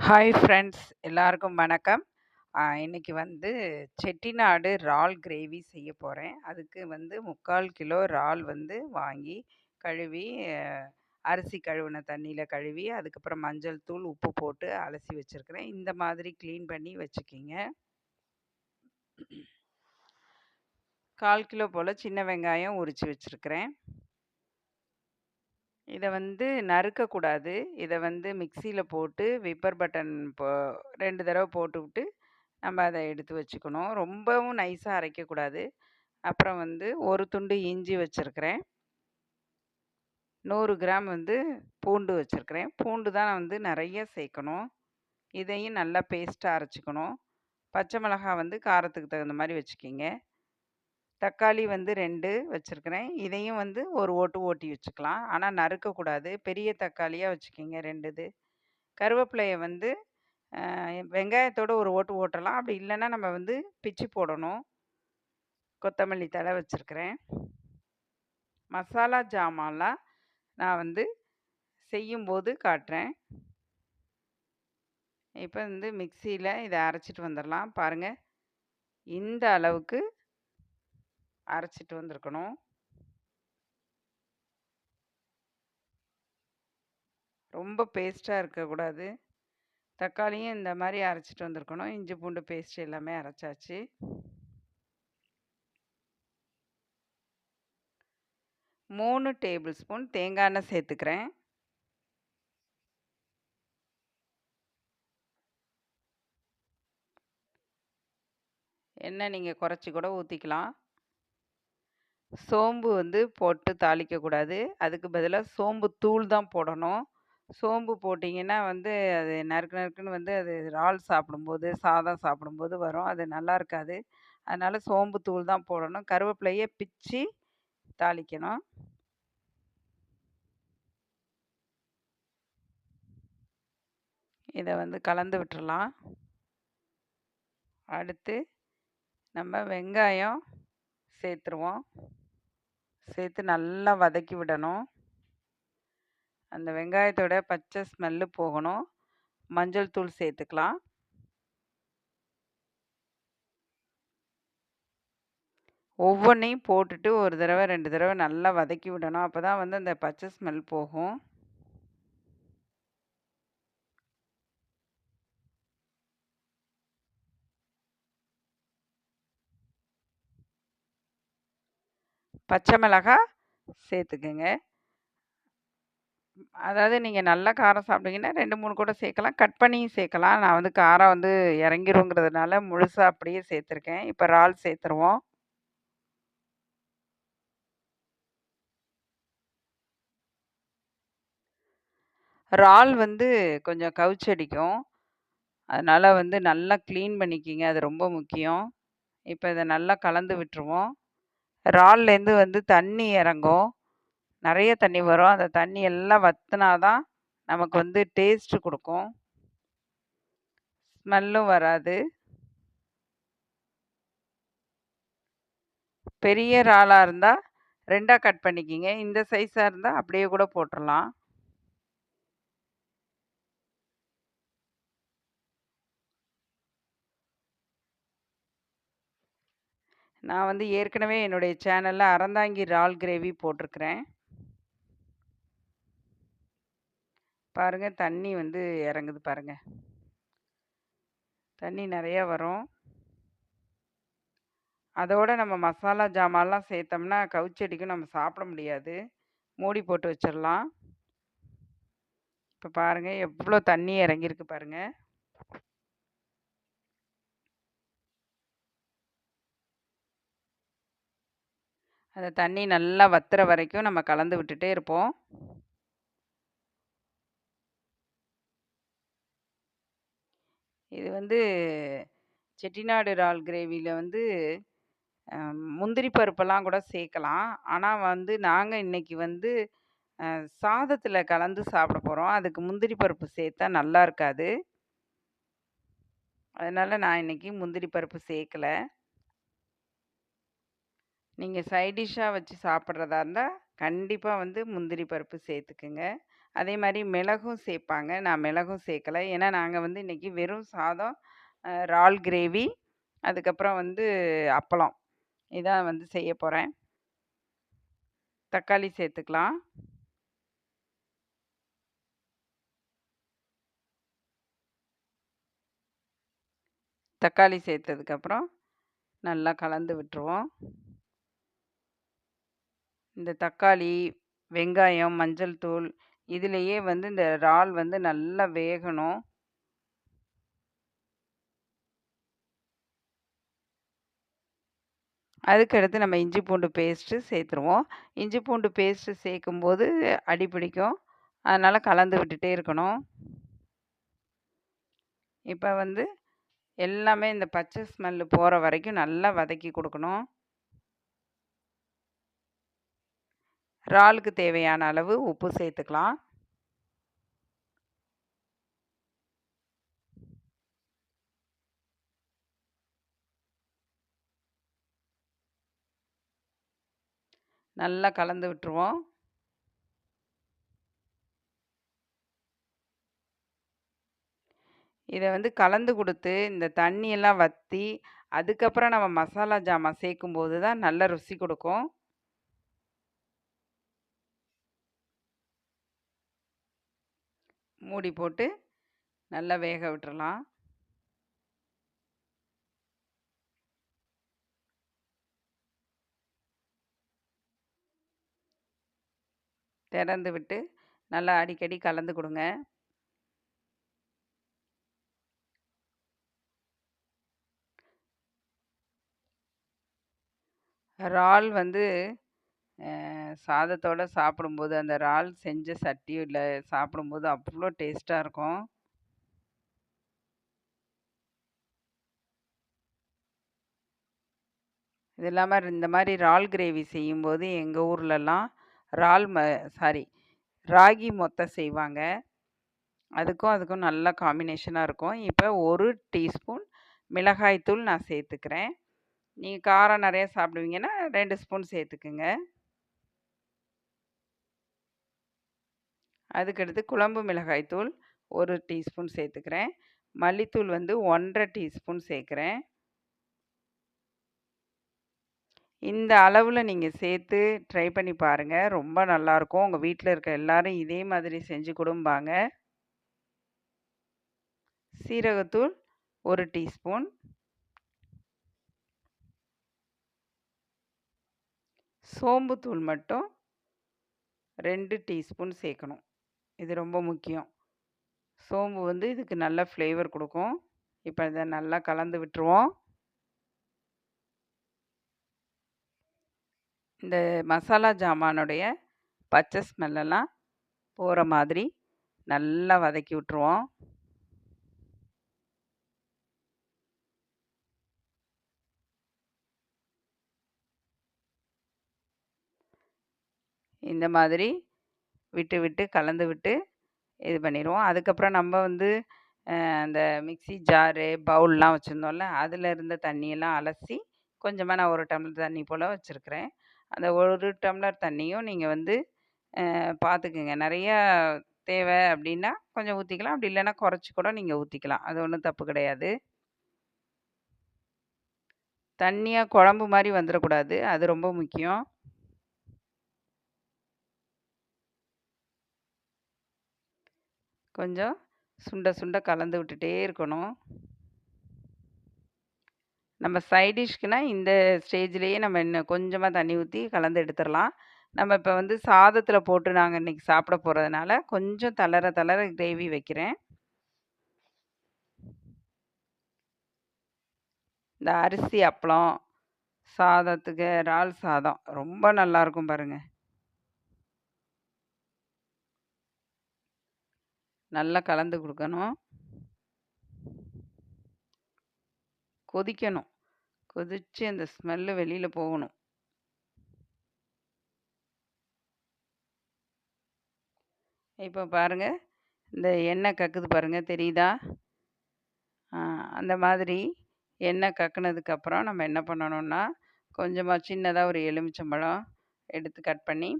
Hi friends எல்லாருக்கும் வணக்கம். இன்றைக்கி வந்து செட்டிநாடு இறால் கிரேவி செய்ய போகிறேன் அதுக்கு வந்து முக்கால் கிலோ இறால் வந்து வாங்கி கழுவி அரிசி கழுவின தண்ணியில் கழுவி அதுக்கப்புறம் மஞ்சள் தூள் உப்பு போட்டு அலசி வச்சுருக்கிறேன். இந்த மாதிரி க்ளீன் பண்ணி வச்சுக்கிங்க. கால் கிலோ போல் சின்ன வெங்காயம் உரித்து வச்சுருக்கிறேன். இதை வந்து நறுக்கக்கூடாது இதை வந்து மிக்சியில் போட்டு விப்பர் பட்டன் போ ரெண்டு தடவை போட்டுவிட்டு நம்ம அதை எடுத்து வச்சுக்கணும். ரொம்பவும் நைஸாக அரைக்கக்கூடாது அப்புறம் வந்து ஒரு துண்டு இஞ்சி வச்சுருக்கிறேன். நூறு கிராம் வந்து பூண்டு வச்சுருக்கிறேன். பூண்டு தான் வந்து நிறைய சேர்க்கணும். இதையும் நல்லா பேஸ்ட்டாக அரைச்சிக்கணும். பச்சை மிளகாய் வந்து காரத்துக்கு தகுந்த மாதிரி வச்சுக்கிங்க. தக்காளி வந்து ரெண்டு வச்சுருக்கிறேன். இதையும் வந்து ஒரு ஓட்டு ஓட்டி வச்சுக்கலாம். ஆனால் நறுக்கக்கூடாது. பெரிய தக்காளியாக வச்சுக்கிங்க ரெண்டு இது கருவேப்பிலையை வந்து வெங்காயத்தோடு ஒரு ஓட்டு ஓட்டலாம். அப்படி இல்லைன்னா நம்ம வந்து பிச்சு போடணும். கொத்தமல்லி தழை வச்சுருக்கிறேன். மசாலா ஜாமான்லாம் நான் வந்து செய்யும்போது காட்டுறேன். இப்போ வந்து மிக்சியில் இதை அரைச்சிட்டு வந்துடலாம். பாருங்கள் இந்த அளவுக்கு அரைச்சிட்டு வந்திருக்கணும். ரொம்ப பேஸ்ட்டாக இருக்கக்கூடாது. தக்காளியும் இந்த மாதிரி அரைச்சிட்டு வந்திருக்கணும். இஞ்சி பூண்டு பேஸ்ட் எல்லாமே அரைச்சாச்சு. மூணு டேபிள் ஸ்பூன் தேங்காய் எண்ணெய் சேர்த்துக்கிறேன். எண்ணெய் நீங்கள் குறைச்சி கூட ஊற்றிக்கலாம் சோம்பு வந்து போட்டு தாளிக்கக்கூடாது அதுக்கு பதிலாக சோம்பு தூள் தான் போடணும். சோம்பு போட்டிங்கன்னா வந்து அது நறுக்கு நறுக்குன்னு வந்து அது இறால் சாப்பிடும்போது சாதம் சாப்பிடும்போது வரும். அது நல்லா இருக்காது. அதனால் சோம்பு தூள் தான் போடணும். கருவேப்பிலையை பிச்சு தாளிக்கணும். இதை வந்து கலந்து விட்டுறலாம். அடுத்து நம்ம வெங்காயம் சேர்த்துருவோம். சேர்த்து நல்லா வதக்கி விடணும். அந்த வெங்காயத்தோட பச்சை ஸ்மெல்லு போகணும். மஞ்சள் தூள் சேர்த்துக்கலாம். ஒவ்வொன்றையும் போட்டுட்டு ஒரு தடவை ரெண்டு தடவை நல்லா வதக்கி விடணும். அப்போ தான் வந்து அந்த பச்சை ஸ்மெல் போகும். பச்சை மிளகாய் சேர்த்துக்குங்க. அதாவது நீங்கள் நல்லா காரம் சாப்பிட்டீங்கன்னா ரெண்டு மூணு கூட சேர்க்கலாம். கட் பண்ணியும் சேர்க்கலாம். நான் வந்து காரம் வந்து இறங்கிருங்கிறதுனால முழுசாக அப்படியே சேர்த்துருக்கேன். இப்போ இறால் சேர்த்துருவோம். இறால் வந்து கொஞ்சம் கவுச்சடிக்கும். அதனால் வந்து நல்லா க்ளீன் பண்ணிக்கிங்க. அது ரொம்ப முக்கியம். இப்போ இதை நல்லா கலந்து விட்டுருவோம். இறால்லேருந்து வந்து தண்ணி இறங்கும். நிறைய தண்ணி வரும். அந்த தண்ணி எல்லாம் வற்றினா தான் நமக்கு வந்து டேஸ்ட்டு கொடுக்கும். ஸ்மெல்லும் வராது. பெரிய இறாலாக இருந்தால் ரெண்டாக கட் பண்ணிக்கிங்க. இந்த சைஸாக இருந்தால் அப்படியே கூட போட்டுடலாம் நான் வந்து ஏற்கனவே என்னுடைய சேனலில் அறந்தாங்கி இறால் கிரேவி போட்டிருக்கிறேன். பாருங்கள் தண்ணி வந்து இறங்குது பாருங்கள் தண்ணி நிறையா வரும். அதோடு நம்ம மசாலா ஜாமான்லாம் சேர்த்தோம்னா கவுச்சடிக்கும் நம்ம சாப்பிட முடியாது. மூடி போட்டு வச்சிடலாம். இப்போ பாருங்கள் எவ்வளோ தண்ணி இறங்கியிருக்கு பாருங்கள் அந்த தண்ணி நல்லா வத்துற வரைக்கும் நம்ம கலந்து விட்டுட்டே இருப்போம். இது வந்து செட்டிநாடு இறால் கிரேவியில் வந்து முந்திரி பருப்பெல்லாம் கூட சேர்க்கலாம். ஆனால் வந்து நாங்கள் இன்னைக்கு வந்து சாதத்தில் கலந்து சாப்பிட போகிறோம் அதுக்கு முந்திரி பருப்பு சேர்த்தா நல்லா இருக்காது. அதனால் நான் இன்னைக்கு முந்திரி பருப்பு சேர்க்கல. நீங்கள் சைடிஷ்ஷாக வச்சு சாப்பிட்றதா இருந்தால் கண்டிப்பாக வந்து முந்திரி பருப்பு சேர்த்துக்குங்க அதே மாதிரி மிளகும் சேர்ப்பாங்க. நான் மிளகும் சேர்க்கல. ஏன்னா, நாங்கள் வந்து இன்றைக்கி வெறும் சாதம், ரால் இறால் கிரேவி, அதுக்கப்புறம் வந்து அப்பளம். இதான் வந்து செய்ய போகிறேன் தக்காளி சேர்த்துக்கலாம். தக்காளி சேர்த்ததுக்கப்புறம் நல்லா கலந்து விட்டுருவோம். இந்த தக்காளி, வெங்காயம், மஞ்சள் தூள் இதிலேயே வந்து இந்த இறால் வந்து நல்லா வேகணும். அதுக்கடுத்து நம்ம இஞ்சி பூண்டு பேஸ்ட்டு சேர்த்துருவோம். இஞ்சி பூண்டு பேஸ்ட்டு சேர்க்கும்போது அடி பிடிக்கும். அதனால் கலந்து விட்டுட்டே இருக்கணும். இப்போ வந்து எல்லாமே இந்த பச்சை ஸ்மெல்லு போகிற வரைக்கும் நல்லா வதக்கி கொடுக்கணும் இறாலுக்கு தேவையான அளவு உப்பு சேர்த்துக்கலாம். நல்லா கலந்து விட்டுருவோம். இதை வந்து கலந்து கொடுத்து இந்த தண்ணியெல்லாம் வற்றி அதுக்கப்புறம் நம்ம மசாலா ஜாமான் சேர்க்கும்போது தான் நல்ல ருசி கொடுக்கும் மூடி போட்டு நல்லா வேக விட்டுறலாம். திறந்து விட்டு நல்லா அடிக்கடி கலந்து கொடுங்க இறால் வந்து சாதத்தோடு சாப்பிடும்போது, அந்த இறால் செஞ்ச சட்டியில் சாப்பிடும்போது அவ்வளோ டேஸ்ட்டாக இருக்கும். இது இல்லாமல் இந்த மாதிரி இறால் கிரேவி செய்யும்போது எங்கள் ஊர்லலாம் இறால் ம சாரி ராகி மொத்த செய்வாங்க. அதுக்கும் அதுக்கும் நல்ல காம்பினேஷனாக இருக்கும். இப்போ ஒரு டீஸ்பூன் மிளகாய் தூள் நான் சேர்த்துக்கிறேன். நீங்கள் காரம் நிறையா சாப்பிடுவீங்கன்னா ரெண்டு ஸ்பூன் சேர்த்துக்குங்க. அதுக்கடுத்து குழம்பு மிளகாய் தூள் 1 டீஸ்பூன் சேர்த்துக்கிறேன். மல்லித்தூள் வந்து 1 1/2 டீஸ்பூன் சேர்க்குறேன் இந்த அளவில் நீங்கள் சேர்த்து ட்ரை பண்ணி பாருங்க. ரொம்ப நல்லாயிருக்கும் உங்கள் வீட்டில் இருக்க எல்லாரும் இதே மாதிரி செஞ்சு கொடுப்பாங்க சீரகத்தூள் ஒரு டீஸ்பூன். சோம்புத்தூள் மட்டும் ரெண்டு டீஸ்பூன் சேர்க்கணும். இது ரொம்ப முக்கியம். சோம்பு வந்து இதுக்கு நல்ல ஃப்ளேவர் கொடுக்கும் இப்போ இதை நல்லா கலந்து விட்டுருவோம். இந்த மசாலா ஜாமானுடைய பச்சை ஸ்மெல்லெல்லாம் போகிற மாதிரி நல்லா வதக்கி விட்டுருவோம். இந்த மாதிரி விட்டு, விட்டு கலந்து விட்டு இது பண்ணிடுவோம் அதுக்கப்புறம் நம்ம வந்து அந்த மிக்ஸி ஜாரு, பவுல்லாம் வச்சுருந்தோம்ல அதில் இருந்த தண்ணியெல்லாம் அலசி, கொஞ்சமாக நான் ஒரு டம்ளர் தண்ணி போல் வச்சுருக்கிறேன் அந்த ஒரு டம்ளர் தண்ணியும் நீங்கள் வந்து பார்த்துக்குங்க. நிறையா தேவை அப்படின்னா கொஞ்சம் ஊற்றிக்கலாம் அப்படி இல்லைன்னா குறைச்சி கூட நீங்கள் ஊற்றிக்கலாம் அது ஒன்றும் தப்பு கிடையாது. தண்ணியாக குழம்பு மாதிரி வந்துடக்கூடாது அது ரொம்ப முக்கியம். கொஞ்சம் சுண்ட சுண்ட கலந்து விட்டுட்டே இருக்கணும். நம்ம சைடிஷ்க்குனால் இந்த ஸ்டேஜ்லேயே நம்ம இன்னும் கொஞ்சமாக தண்ணி ஊற்றி கலந்து எடுத்துடலாம் நம்ம இப்போ வந்து சாதத்தில் போட்டு நாங்கள் இன்னைக்கு சாப்பிட போகிறதுனால கொஞ்சம் தளர தளர கிரேவி வைக்கிறேன். இந்த அரிசி அப்பளம், சாதத்துக்கு இறால் சாதம் ரொம்ப நல்லாயிருக்கும் பாருங்கள் நல்லா கலந்து கொடுக்கணும் கொதிக்கணும். கொதித்து அந்த ஸ்மெல்லு வெளியில் போகணும். இப்போ பாருங்க, இந்த எண்ணெய் கக்குது பாருங்கள் தெரியுதா? அந்த மாதிரி எண்ணெய் கக்குனதுக்கப்புறம் நம்ம என்ன பண்ணணும்னா, கொஞ்சமாக சின்னதாக ஒரு எலுமிச்சம்பழம் எடுத்து கட் பண்ணி,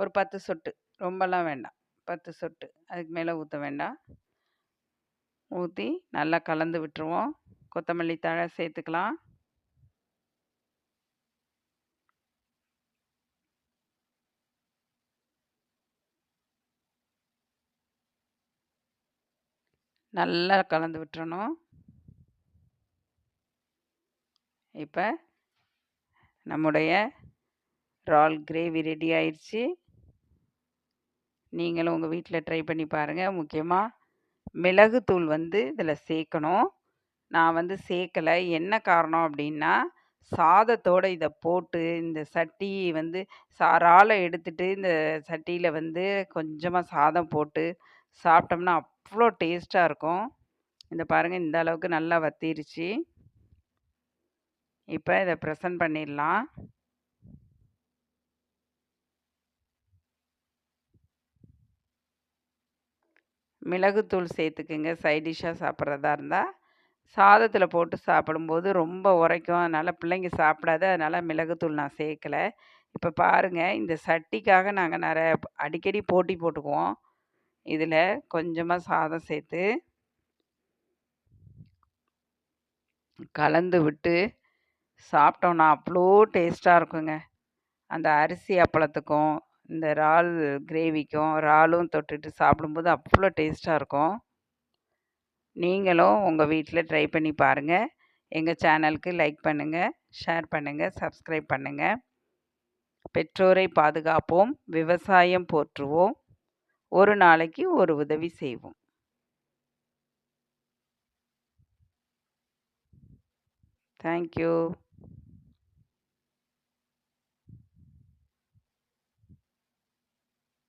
ஒரு 10 சொட்டு ரொம்பலாம் வேண்டாம். பத்து சொட்டு. அதுக்கு மேலே ஊற்ற வேண்டாம். ஊற்றி நல்லா கலந்து விட்டுருவோம். கொத்தமல்லி தழை சேர்த்துக்கலாம். நல்லா கலந்து விட்டுறணும். இப்போ நம்முடைய இறால் கிரேவி ரெடி ஆயிடுச்சு. நீங்களும் உங்கள் வீட்டில் ட்ரை பண்ணி பாருங்கள் முக்கியமாக மிளகுத்தூள் வந்து இதில் சேர்க்கணும் நான் வந்து சேர்க்கலை என்ன காரணம் அப்படின்னா சாதத்தோடு இதை போட்டு இந்த சட்டி வந்து சாரால் எடுத்துட்டு இந்த சட்டியில் வந்து கொஞ்சமாக சாதம் போட்டு சாப்பிட்டோம்னா அவ்வளோ டேஸ்ட்டாக இருக்கும். இந்த பாருங்கள் இந்த அளவுக்கு நல்லா வத்திருச்சு. இப்போ இதை ப்ரெசன்ட் பண்ணிடலாம். மிளகுத்தூள் சேர்த்துக்குங்க. சைட் டிஷ்ஷாக சாப்பிட்றதா இருந்தால் சாதத்தில் போட்டு சாப்பிடும்போது ரொம்ப உரைக்கும். அதனால் பிள்ளைங்க சாப்பிடாது. அதனால் மிளகுத்தூள் நான் சேர்க்கலை. இப்போ பாருங்கள் இந்த சட்டிக்காக நாங்கள் நிறைய அடிக்கடி போட்டி போட்டுக்குவோம். இதில் கொஞ்சமாக சாதம் சேர்த்து கலந்து விட்டு சாப்பிட்டோன்னா அவ்வளோ டேஸ்ட்டாக இருக்குங்க. அந்த அரிசி அப்பளத்துக்கும் இந்த இறால் கிரேவிக்கும் இறாலும் தொட்டுட்டு சாப்பிடும்போது அவ்வளோ டேஸ்ட்டாக இருக்கும். நீங்களும் உங்கள் வீட்டில் ட்ரை பண்ணி பாருங்கள் எங்கள் சேனலுக்கு லைக் பண்ணுங்கள் ஷேர் பண்ணுங்கள் சப்ஸ்கிரைப் பண்ணுங்கள் பெற்றோரை பாதுகாப்போம் விவசாயம் போற்றுவோம். ஒரு நாளைக்கு ஒரு உதவி செய்வோம். தேங்க்யூ